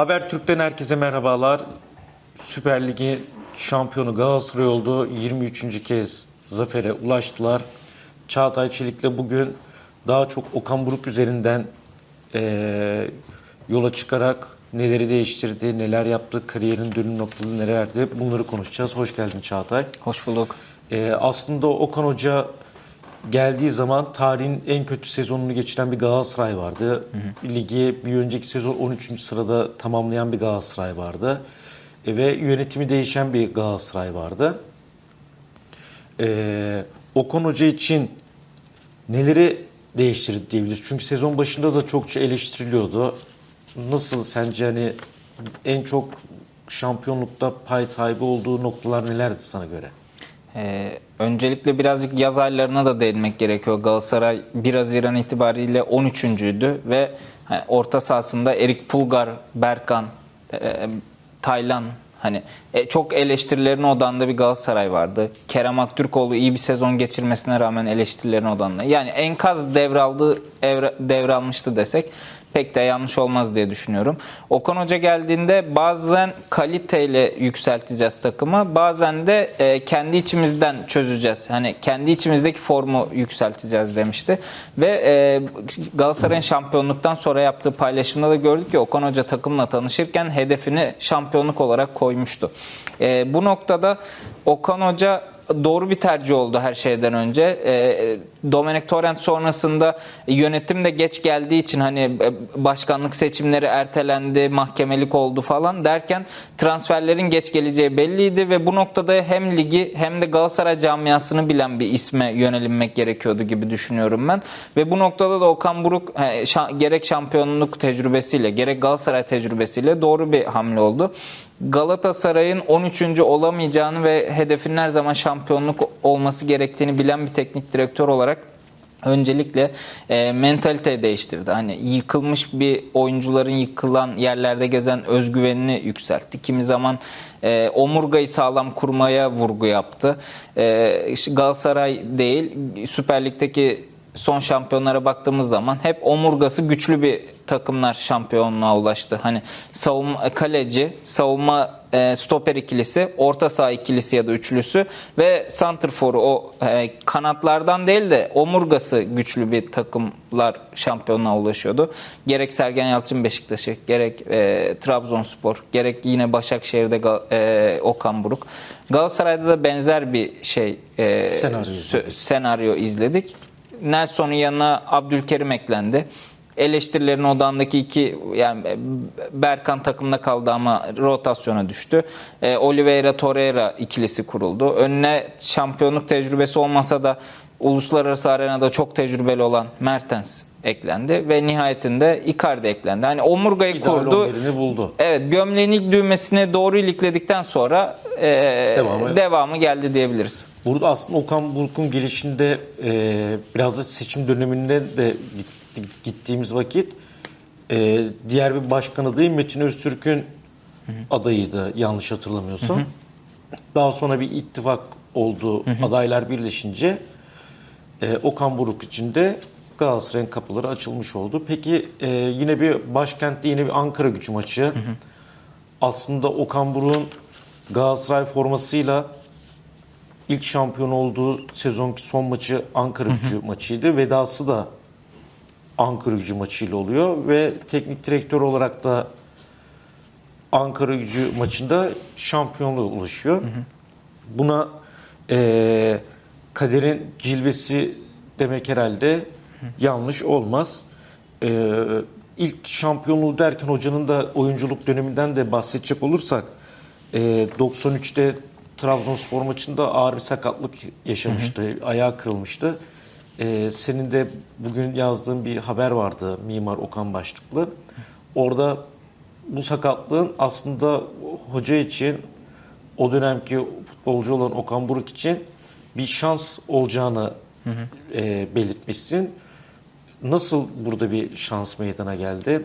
Habertürk'ten herkese merhabalar. Süper Ligi şampiyonu Galatasaray oldu. 23. kez zafere ulaştılar. Çağatay Çelik'le bugün daha çok Okan Buruk üzerinden eee, yola çıkarak neleri değiştirdi, neler yaptı, kariyerin dönüm noktaları nelerdi bunları konuşacağız. Hoş geldin Çağatay. Hoş bulduk. Ee, aslında Okan Hoca geldiği zaman tarihin en kötü sezonunu geçiren bir Galatasaray vardı. Ligi bir önceki sezon 13. sırada tamamlayan bir Galatasaray vardı. E, ve yönetimi değişen bir Galatasaray vardı. Ee, Okan Hoca için neleri değiştirdi diyebiliriz? Çünkü sezon başında da çokça eleştiriliyordu. Nasıl sence hani en çok şampiyonlukta pay sahibi olduğu noktalar nelerdi sana göre? Ee, öncelikle birazcık yaz aylarına da değinmek gerekiyor. Galatasaray 1 Haziran itibariyle 13.'üydü ve hani, orta sahasında Erik Pulgar, Berkan, e, Taylan hani e, çok eleştirilerin odağında bir Galatasaray vardı. Kerem Aktürkoğlu iyi bir sezon geçirmesine rağmen eleştirilerin odağında. Yani enkaz devraldı, evre, devralmıştı desek pek de yanlış olmaz diye düşünüyorum. Okan Hoca geldiğinde bazen kaliteyle yükselteceğiz takımı, bazen de e, kendi içimizden çözeceğiz. Hani kendi içimizdeki formu yükselteceğiz demişti. Ve e, Galatasaray'ın şampiyonluktan sonra yaptığı paylaşımda da gördük ki Okan Hoca takımla tanışırken hedefini şampiyonluk olarak koymuştu. E, bu noktada Okan Hoca doğru bir tercih oldu her şeyden önce. E, Domenek Torrent sonrasında yönetim de geç geldiği için hani e, başkanlık seçimleri ertelendi, mahkemelik oldu falan derken transferlerin geç geleceği belliydi ve bu noktada hem ligi hem de Galatasaray camiasını bilen bir isme yönelinmek gerekiyordu gibi düşünüyorum ben. Ve bu noktada da Okan Buruk gerek şampiyonluk tecrübesiyle gerek Galatasaray tecrübesiyle doğru bir hamle oldu. Galatasaray'ın 13. olamayacağını ve hedefinin her zaman şampiyonluk olması gerektiğini bilen bir teknik direktör olarak öncelikle e, mentaliteyi değiştirdi. Hani yıkılmış bir oyuncuların yıkılan yerlerde gezen özgüvenini yükseltti. Kimi zaman e, omurgayı sağlam kurmaya vurgu yaptı. E, Galatasaray değil Süper Lig'deki son şampiyonlara baktığımız zaman hep omurgası güçlü bir takımlar şampiyonluğa ulaştı. Hani savunma kaleci, savunma e, stoper ikilisi, orta saha ikilisi ya da üçlüsü ve santrforu o e, kanatlardan değil de omurgası güçlü bir takımlar şampiyonluğa ulaşıyordu. Gerek Sergen Yalçın Beşiktaş'ı, gerek e, Trabzonspor, gerek yine Başakşehir'de Gal- e, Okan Buruk. Galatasaray'da da benzer bir şey e, Senaryo senaryo izledik. Nelson'un yanına Abdülkerim eklendi. Eleştirilerin odağındaki iki yani Berkan takımda kaldı ama rotasyona düştü. E, Oliveira Torreira ikilisi kuruldu. Önüne şampiyonluk tecrübesi olmasa da uluslararası arenada çok tecrübeli olan Mertens eklendi ve nihayetinde Icardi eklendi. Hani omurgayı İdeal kurdu. 11'ini buldu. Evet, gömleğin ilk düğmesine doğru ilikledikten sonra e, Devamı. devamı geldi diyebiliriz. Burada aslında Okan Buruk'un gelişinde e, biraz da seçim döneminde de gitti- gittiğimiz vakit e, diğer bir başkan adayı Metin Öztürk'ün adayıydı yanlış hatırlamıyorsam. Daha sonra bir ittifak oldu. Adaylar birleşince e, Okan Buruk için de Galatasaray'ın kapıları açılmış oldu. Peki e, yine bir başkentte yine bir Ankara gücü maçı. Aslında Okan Buruk'un Galatasaray formasıyla ilk şampiyon olduğu sezonki son maçı Ankara gücü maçıydı. Vedası da Ankara gücü maçıyla oluyor ve teknik direktör olarak da Ankara gücü maçında şampiyonluğa ulaşıyor. Buna eee, kaderin cilvesi demek herhalde yanlış olmaz. Eee ilk şampiyonluğu derken hocanın da oyunculuk döneminden de bahsedecek olursak eee, 93'te Trabzonspor maçında ağır bir sakatlık yaşamıştı. Ayağı kırılmıştı. Eee, senin de bugün yazdığın bir haber vardı Mimar Okan başlıklı. Orada bu sakatlığın aslında hoca için o dönemki futbolcu olan Okan Buruk için bir şans olacağını e, belirtmişsin. Nasıl burada bir şans meydana geldi?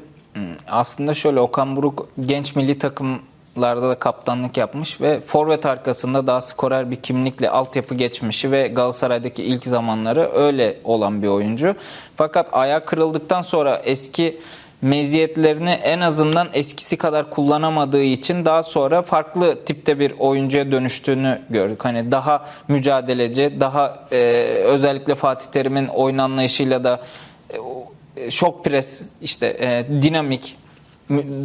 Aslında şöyle Okan Buruk genç milli takımlarda da kaptanlık yapmış ve forvet arkasında daha skorer bir kimlikle altyapı geçmişi ve Galatasaray'daki ilk zamanları öyle olan bir oyuncu. Fakat ayağı kırıldıktan sonra eski meziyetlerini en azından eskisi kadar kullanamadığı için daha sonra farklı tipte bir oyuncuya dönüştüğünü gördük. Hani daha mücadeleci, daha e, özellikle Fatih Terim'in oyun anlayışıyla da şok pres, işte e, dinamik,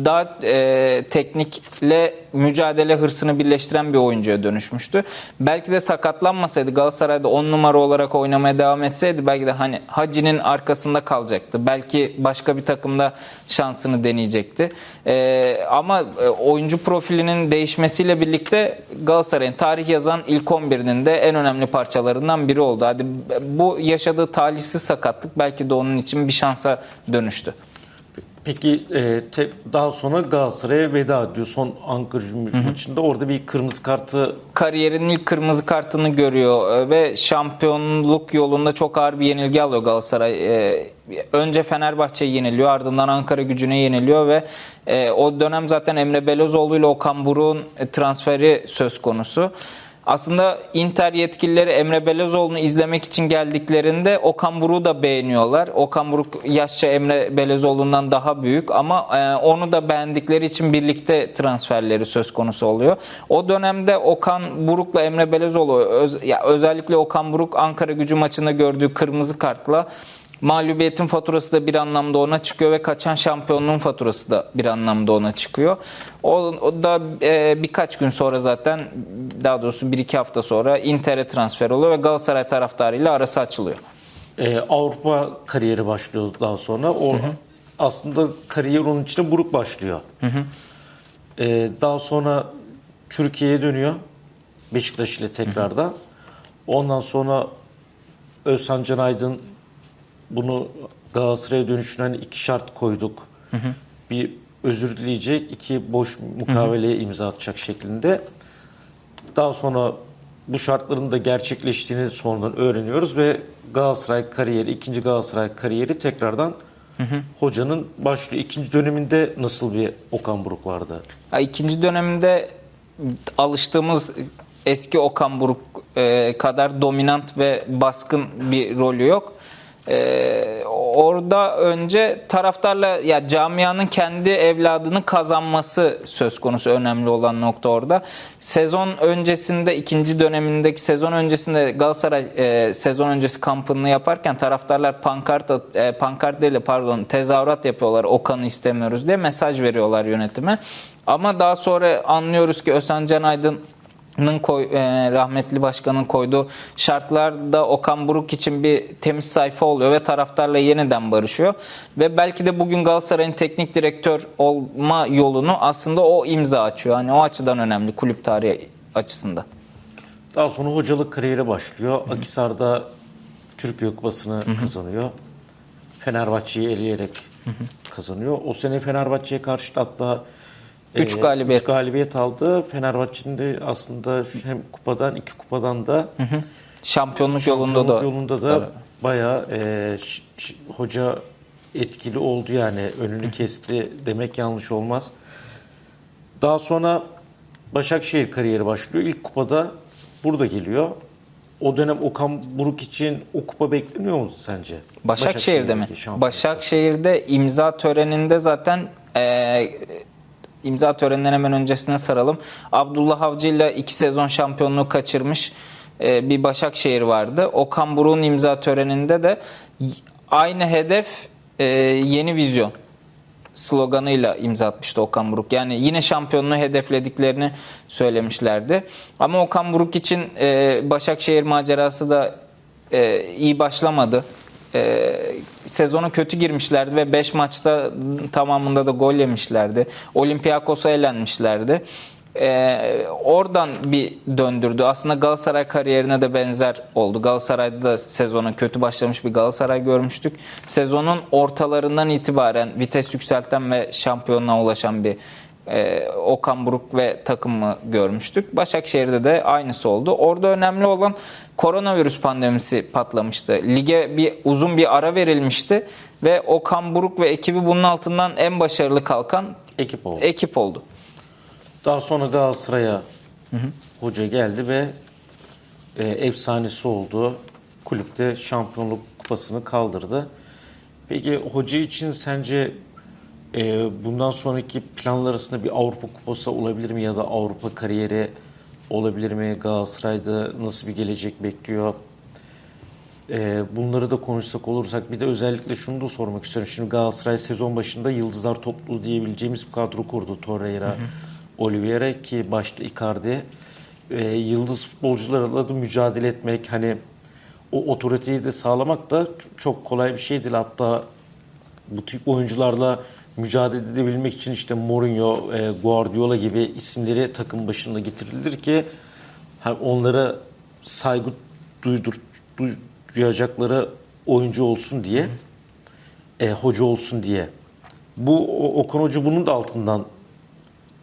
daha e, teknikle mücadele hırsını birleştiren bir oyuncuya dönüşmüştü. Belki de sakatlanmasaydı Galatasaray'da 10 numara olarak oynamaya devam etseydi belki de hani Hacı'nin arkasında kalacaktı. Belki başka bir takımda şansını deneyecekti. E, ama e, oyuncu profilinin değişmesiyle birlikte Galatasaray'ın tarih yazan ilk 11'inin de en önemli parçalarından biri oldu. Hadi bu yaşadığı talihsiz sakatlık belki de onun için bir şansa dönüştü. Peki e, te- daha sonra Galatasaray'a veda ediyor. Son Ankara Gücü maçında orada bir kırmızı kartı kariyerinin ilk kırmızı kartını görüyor e, ve şampiyonluk yolunda çok ağır bir yenilgi alıyor Galatasaray. E, Önce Fenerbahçe'yi yeniliyor ardından Ankara gücüne yeniliyor ve e, o dönem zaten Emre Belözoğlu ile Okan Buruk'un e, transferi söz konusu. Aslında Inter yetkilileri Emre Belözoğlu'nu izlemek için geldiklerinde Okan Buruk'u da beğeniyorlar. Okan Buruk yaşça Emre Belözoğlu'ndan daha büyük ama e, onu da beğendikleri için birlikte transferleri söz konusu oluyor. O dönemde Okan Buruk'la Emre Belözoğlu öz- ya özellikle Okan Buruk Ankara Gücü maçında gördüğü kırmızı kartla Mağlubiyetin faturası da bir anlamda ona çıkıyor ve kaçan şampiyonluğun faturası da bir anlamda ona çıkıyor. O, o da e, birkaç gün sonra zaten daha doğrusu bir iki hafta sonra Inter'e transfer oluyor ve Galatasaray taraftarıyla arası açılıyor. e, Avrupa kariyeri başlıyor daha sonra. O aslında kariyer onun için buruk başlıyor. E, daha sonra Türkiye'ye dönüyor. Beşiktaş ile tekrardan. Ondan sonra Özhan Can Aydın bunu Galatasaray'a dönüşüne hani iki şart koyduk. Bir özür dileyecek, iki boş mukaveleye imza atacak şeklinde. Daha sonra bu şartların da gerçekleştiğini sonradan öğreniyoruz ve Galatasaray kariyeri, ikinci Galatasaray kariyeri tekrardan hocanın başlıyor. İkinci döneminde nasıl bir Okan Buruk vardı? Ya ikinci döneminde alıştığımız eski Okan Buruk e, kadar dominant ve baskın bir rolü yok. E, orada önce taraftarla ya camianın kendi evladını kazanması söz konusu önemli olan nokta orada. Sezon öncesinde ikinci dönemindeki sezon öncesinde Galatasaray e, sezon öncesi kampını yaparken taraftarlar pankart e, pankart değil de pardon tezahürat yapıyorlar Okan'ı istemiyoruz diye mesaj veriyorlar yönetime. Ama daha sonra anlıyoruz ki Özhan Can Aydın koy, e, rahmetli başkanın koyduğu şartlarda Okan Buruk için bir temiz sayfa oluyor ve taraftarla yeniden barışıyor. Ve belki de bugün Galatasaray'ın teknik direktör olma yolunu aslında o imza açıyor. Hani o açıdan önemli kulüp tarihi açısından. Daha sonra hocalık kariyeri başlıyor. Akisar'da Türkiye Kupası'nı kazanıyor. Fenerbahçe'yi eleyerek kazanıyor. O sene Fenerbahçe'ye karşı hatta Üç e, galibiyet. üç galibiyet aldı. Fenerbahçe'nin de aslında hem kupadan iki kupadan da Şampiyonluk yolunda da, yolunda da bayağı e, ş- ş- hoca etkili oldu yani önünü kesti demek yanlış olmaz. Daha sonra Başakşehir kariyeri başlıyor. İlk kupada burada geliyor. O dönem Okan Buruk için o kupa bekleniyor mu sence? Başakşehir'de mi? Başakşehir'deki şampiyonluk. Başakşehir'de imza töreninde zaten e, imza töreninden hemen öncesine saralım. Abdullah Avcı ile iki sezon şampiyonluğu kaçırmış e, bir Başakşehir vardı. Okan Buruk'un imza töreninde de aynı hedef e, yeni vizyon sloganıyla imza atmıştı Okan Buruk. Yani yine şampiyonluğu hedeflediklerini söylemişlerdi. Ama Okan Buruk için e, Başakşehir macerası da iyi başlamadı. E, sezona kötü girmişlerdi ve 5 maçta tamamında da gol yemişlerdi. Olympiakos'a elenmişlerdi. E, oradan bir döndürdü. Aslında Galatasaray kariyerine de benzer oldu. Galatasaray'da da sezona kötü başlamış bir Galatasaray görmüştük. Sezonun ortalarından itibaren vites yükselten ve şampiyonluğa ulaşan bir e, Okan Buruk ve takımı görmüştük. Başakşehir'de de aynısı oldu. Orada önemli olan koronavirüs pandemisi patlamıştı. Lige bir uzun bir ara verilmişti ve Okan Buruk ve ekibi bunun altından en başarılı kalkan ekip oldu. ekip oldu. Daha sonra Galatasaray'a hoca geldi ve e, efsanesi oldu. Kulüpte şampiyonluk kupasını kaldırdı. Peki hoca için sence Ee, bundan sonraki planlar arasında bir Avrupa Kupası olabilir mi ya da Avrupa kariyeri olabilir mi? Galatasaray'da nasıl bir gelecek bekliyor? Ee, bunları da konuşsak olursak bir de özellikle şunu da sormak istiyorum. Şimdi Galatasaray sezon başında yıldızlar topluluğu diyebileceğimiz bir kadro kurdu. Torreira, Oliveira ki başta Icardi. Ee, yıldız futbolcularla da mücadele etmek hani o otoriteyi de sağlamak da çok kolay bir şey değil. Hatta bu tip oyuncularla mücadele edebilmek için işte Mourinho, e, Guardiola gibi isimleri takım başında getirilir ki hem onlara saygı duydur, duy- duyacakları oyuncu olsun diye, e, hoca olsun diye. Bu Okan Hoca bunun da altından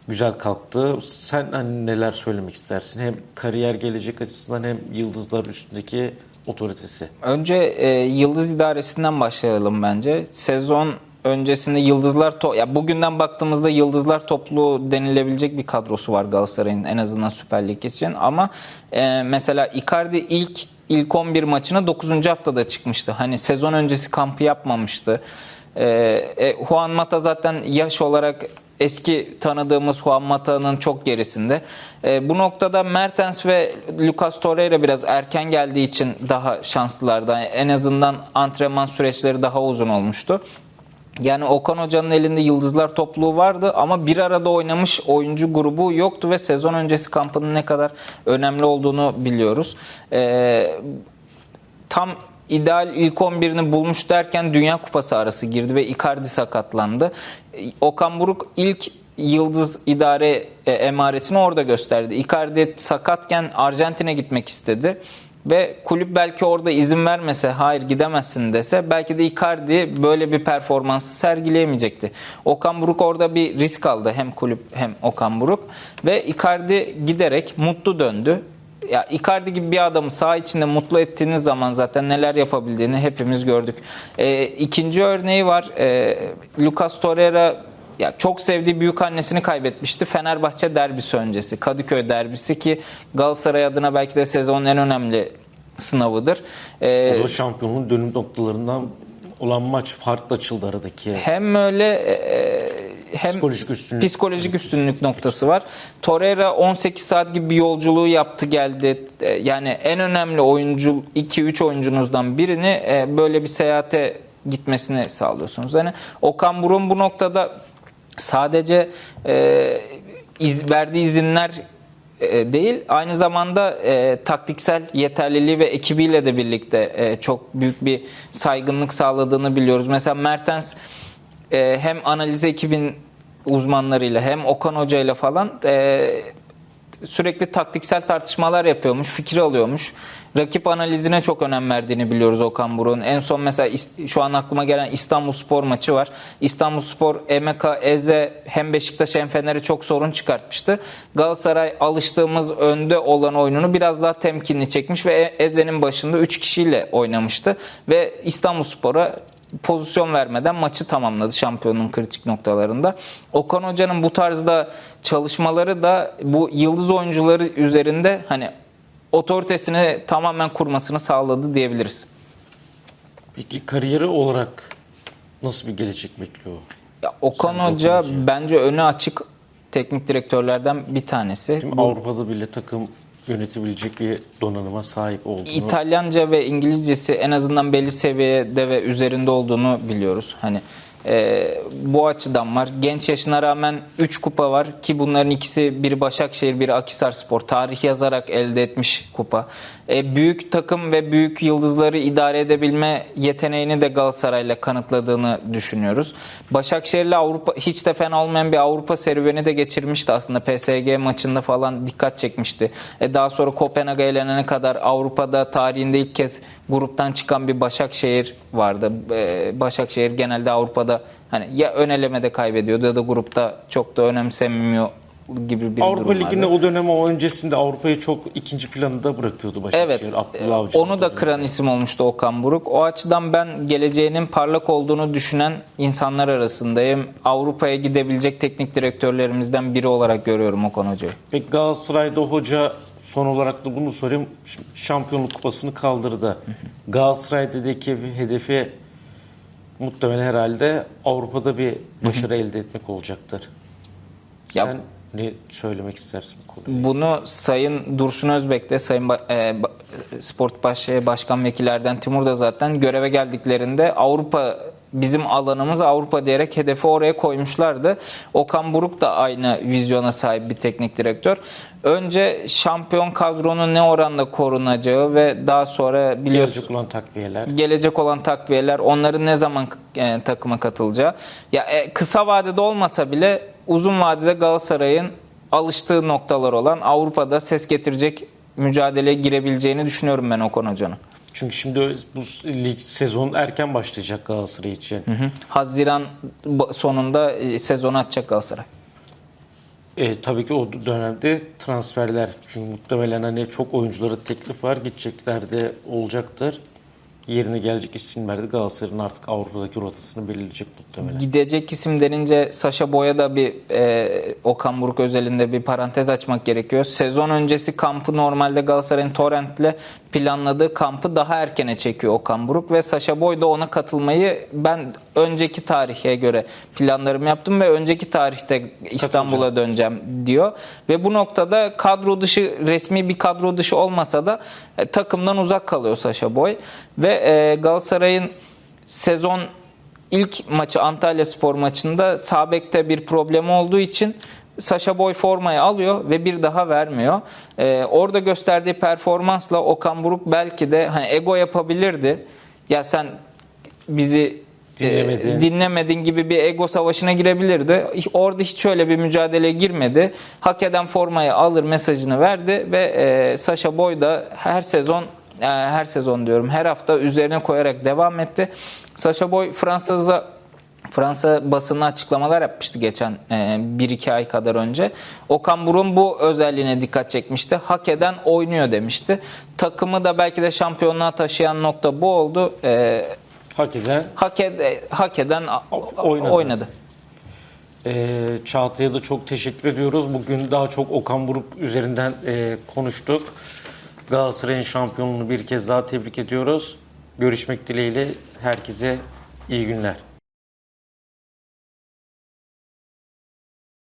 güzel kalktı. Sen hani neler söylemek istersin? Hem kariyer gelecek açısından hem yıldızlar üstündeki otoritesi. Önce e, Yıldız idaresinden başlayalım bence. Sezon öncesinde Yıldızlar to ya bugünden baktığımızda Yıldızlar topluluğu denilebilecek bir kadrosu var Galatasaray'ın en azından Süper Lig için ama e, mesela Icardi ilk ilk 11 maçına 9. haftada çıkmıştı. Hani sezon öncesi kampı yapmamıştı. E, e, Juan Mata zaten yaş olarak eski tanıdığımız Juan Mata'nın çok gerisinde. E, bu noktada Mertens ve Lucas Torreira biraz erken geldiği için daha şanslılardı. En azından antrenman süreçleri daha uzun olmuştu. Yani Okan Hoca'nın elinde yıldızlar topluluğu vardı ama bir arada oynamış oyuncu grubu yoktu ve sezon öncesi kampının ne kadar önemli olduğunu biliyoruz. Ee, tam ideal ilk 11'ini bulmuş derken Dünya Kupası arası girdi ve Icardi sakatlandı. Okan Buruk ilk yıldız idare e, emaresini orada gösterdi. Icardi sakatken Arjantin'e gitmek istedi. Ve kulüp belki orada izin vermese, hayır gidemezsin dese belki de Icardi böyle bir performansı sergileyemeyecekti. Okan Buruk orada bir risk aldı hem kulüp hem Okan Buruk ve Icardi giderek mutlu döndü. Ya Icardi gibi bir adamı saha içinde mutlu ettiğiniz zaman zaten neler yapabildiğini hepimiz gördük. Ee, ikinci örneği var. Ee, Lucas Torreira ya çok sevdiği büyük annesini kaybetmişti. Fenerbahçe derbisi öncesi. Kadıköy derbisi ki Galatasaray adına belki de sezonun en önemli sınavıdır. Ee, O da şampiyonluğun dönüm noktalarından olan maç farklı açıldı aradaki. hem öyle e, hem Psikolojik üstünlük. psikolojik üstünlük noktası var. Torreira 18 saat gibi bir yolculuğu yaptı geldi. E, Yani en önemli oyuncu 2-3 oyuncunuzdan birini e, böyle bir seyahate gitmesini sağlıyorsunuz. Yani Okan Burun bu noktada sadece e, iz, verdiği izinler e, değil aynı zamanda e, taktiksel yeterliliği ve ekibiyle de birlikte e, çok büyük bir saygınlık sağladığını biliyoruz. Mesela Mertens e, hem analiz ekibin uzmanlarıyla hem Okan Hoca ile falan e, sürekli taktiksel tartışmalar yapıyormuş, fikir alıyormuş. Rakip analizine çok önem verdiğini biliyoruz Okan Buruk'un. En son mesela şu an aklıma gelen İstanbul Spor maçı var. İstanbul Spor, Emeka, Eze hem Beşiktaş hem Fener'e çok sorun çıkartmıştı. Galatasaray alıştığımız önde olan oyununu biraz daha temkinli çekmiş ve E- Eze'nin başında 3 kişiyle oynamıştı. Ve İstanbul Spor'a pozisyon vermeden maçı tamamladı şampiyonun kritik noktalarında. Okan Hoca'nın bu tarzda çalışmaları da bu yıldız oyuncuları üzerinde hani otoritesini tamamen kurmasını sağladı diyebiliriz. Peki kariyeri olarak nasıl bir gelecek bekliyor? Ya Okan Sence Hoca bence önü açık teknik direktörlerden bir tanesi. Bu Avrupa'da bile takım yönetebilecek bir donanıma sahip olduğunu. İtalyanca ve İngilizcesi en azından belli seviyede ve üzerinde olduğunu biliyoruz. Hani e, bu açıdan var. Genç yaşına rağmen 3 kupa var ki bunların ikisi biri Başakşehir, biri Akhisarspor. Tarih yazarak elde etmiş kupa. E, büyük takım ve büyük yıldızları idare edebilme yeteneğini de Galatasaray'la kanıtladığını düşünüyoruz. Başakşehir'le Avrupa hiç de fena olmayan bir Avrupa serüveni de geçirmişti aslında. PSG maçında falan dikkat çekmişti. E, daha sonra Kopenhag'a elenene kadar Avrupa'da tarihinde ilk kez gruptan çıkan bir Başakşehir vardı. E, Başakşehir genelde Avrupa'da hani ya ön elemede kaybediyordu ya da grupta çok da önemsemiyor gibi bir Avrupa durum Ligi'nde o dönem ama öncesinde Avrupa'yı çok ikinci planında bırakıyordu Başakşehir. Evet. Abdullah Avcı Onu da kıran isim olmuştu Okan Buruk. O açıdan ben geleceğinin parlak olduğunu düşünen insanlar arasındayım. Avrupa'ya gidebilecek teknik direktörlerimizden biri olarak görüyorum Okan Hoca'yı. Peki Galatasaray'da hoca son olarak da bunu sorayım. Şampiyonluk kupasını kaldırdı. Galatasaray'daki hedefi muhtemelen herhalde Avrupa'da bir başarı elde etmek olacaktır. Ya- Sen ne söylemek istersin bu konuda? Bunu Sayın Dursun Özbek de Sayın Ba- e, Ba- Sport Baş Başkan Vekillerden Timur da zaten göreve geldiklerinde Avrupa bizim alanımız Avrupa diyerek hedefi oraya koymuşlardı. Okan Buruk da aynı vizyona sahip bir teknik direktör. Önce şampiyon kadronun ne oranda korunacağı ve daha sonra biliyorsunuz Gelecek olan takviyeler. gelecek olan takviyeler, onların ne zaman e, takıma katılacağı. Ya e, kısa vadede olmasa bile uzun vadede Galatasaray'ın alıştığı noktalar olan Avrupa'da ses getirecek mücadeleye girebileceğini düşünüyorum ben Okan Hoca'nın. Çünkü şimdi bu lig sezon erken başlayacak Galatasaray için. Hı hı. Haziran sonunda e, sezonu açacak Galatasaray. E, tabii ki o dönemde transferler. Çünkü muhtemelen hani çok oyunculara teklif var. Gidecekler de olacaktır. Yerine gelecek isimler de Galatasaray'ın artık Avrupa'daki rotasını belirleyecek muhtemelen. Gidecek isim denince Saşa Boya da bir e, Okan Buruk özelinde bir parantez açmak gerekiyor. Sezon öncesi kampı normalde Galatasaray'ın Torrent'le planladığı kampı daha erkene çekiyor Okan Buruk ve Saşa Boy da ona katılmayı ben önceki tarihe göre planlarımı yaptım ve önceki tarihte İstanbul'a döneceğim diyor. Ve bu noktada kadro dışı resmi bir kadro dışı olmasa da e, takımdan uzak kalıyor Saşa Boy ve e, Galatasaray'ın sezon ilk maçı Antalya Spor maçında Sabek'te bir problem olduğu için Saşa Boy formayı alıyor ve bir daha vermiyor. Ee, orada gösterdiği performansla Okan Buruk belki de hani ego yapabilirdi. Ya sen bizi e, Dinlemedin. dinlemedin gibi bir ego savaşına girebilirdi. Orada hiç öyle bir mücadeleye girmedi. Hak eden formayı alır mesajını verdi ve e, Saşa Boy da her sezon e, her sezon diyorum her hafta üzerine koyarak devam etti. Saşa Boy Fransa'da Fransa basını açıklamalar yapmıştı geçen e, 1-2 ay kadar önce. Okan Buruk'un bu özelliğine dikkat çekmişti. Hak eden oynuyor demişti. Takımı da belki de şampiyonluğa taşıyan nokta bu oldu. E, Hak eden hak, ed- hak eden oynadı. oynadı. e, Çağatay'a da çok teşekkür ediyoruz. Bugün daha çok Okan Buruk üzerinden e, konuştuk. Galatasaray'ın şampiyonluğunu bir kez daha tebrik ediyoruz. Görüşmek dileğiyle herkese iyi günler.